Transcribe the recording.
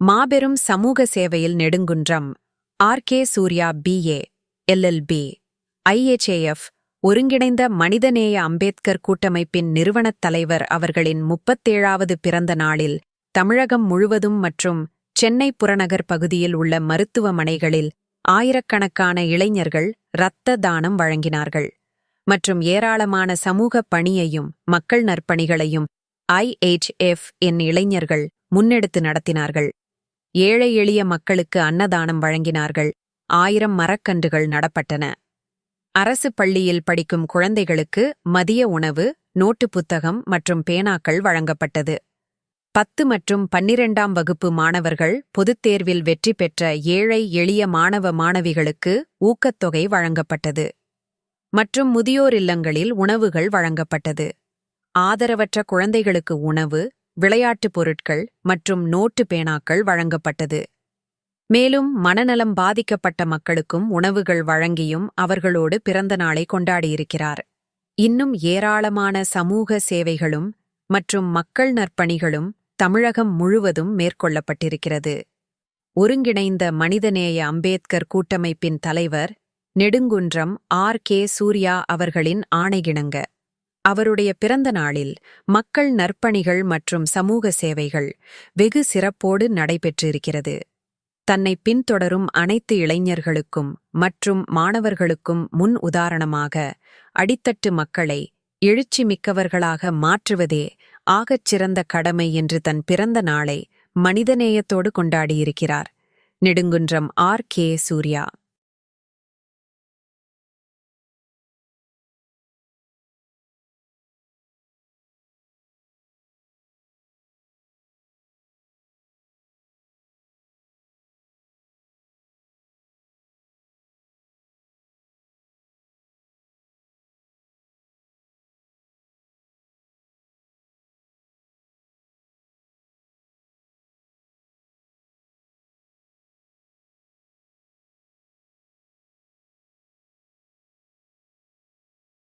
மாபெரும் சமூக சேவையில் Nedungundram. R. K. Surya BA LLB IHAF ஒருங்கிணைந்த மனிதநேய அம்பேத்கர் கூட்டமைப்பின் நிறுவனத் தலைவர் அவர்களின் முப்பத்தேழாவது பிறந்த நாளில் தமிழகம் முழுவதும் மற்றும் சென்னை புறநகர் பகுதியில் உள்ள மருத்துவமனைகளில் ஆயிரக்கணக்கான இளைஞர்கள் இரத்த தானம் வழங்கினார்கள். மற்றும் ஏராளமான சமூக பணியையும் மக்கள் நற்பணிகளையும் ஐஎச்எஃப் என் இளைஞர்கள் முன்னெடுத்து நடத்தினார்கள். ஏழை எளிய மக்களுக்கு அன்னதானம் வழங்கினார்கள். ஆயிரம் மரக்கன்றுகள் நடப்பட்டன. அரசு பள்ளியில் படிக்கும் குழந்தைகளுக்கு மதிய உணவு நோட்டு புத்தகம் மற்றும் பேனாக்கள் வழங்கப்பட்டது. பத்து மற்றும் பன்னிரெண்டாம் வகுப்பு மாணவர்கள் பொதுத் தேர்வில் வெற்றி பெற்ற ஏழை எளிய மாணவ மாணவிகளுக்கு ஊக்கத்தொகை வழங்கப்பட்டது. மற்றும் முதியோர் இல்லங்களில் உணவுகள் வழங்கப்பட்டது. ஆதரவற்ற குழந்தைகளுக்கு உணவு விளையாட்டுப் பொருட்கள் மற்றும் நோட்டு பேனாக்கள் வழங்கப்பட்டது. மேலும் மனநலம் பாதிக்கப்பட்ட மக்களுக்கும் உணவுகள் வழங்கியும் அவர்களோடு பிறந்த நாளை கொண்டாடியிருக்கிறார். இன்னும் ஏராளமான சமூக சேவைகளும் மற்றும் மக்கள் நற்பணிகளும் தமிழகம் முழுவதும் மேற்கொள்ளப்பட்டிருக்கிறது. ஒருங்கிணைந்த மனிதநேய அம்பேத்கர் கூட்டமைப்பின் தலைவர் நெடுங்குன்றம் ஆர் கே சூர்யா அவர்களின் ஆணைகிணங்க அவருடைய பிறந்த நாளில் மக்கள் நற்பணிகள் மற்றும் சமூக சேவைகள் வெகு சிறப்போடு நடைபெற்றிருக்கிறது. தன்னை பின்தொடரும் அனைத்து இளைஞர்களுக்கும் மற்றும் மாணவர்களுக்கும் முன் உதாரணமாக அடித்தட்டு மக்களை எழுச்சி மிக்கவர்களாக மாற்றுவதே ஆகச் சிறந்த கடமை என்று தன் பிறந்த நாளை மனிதநேயத்தோடு கொண்டாடியிருக்கிறார். Nedunkundram R K Surya.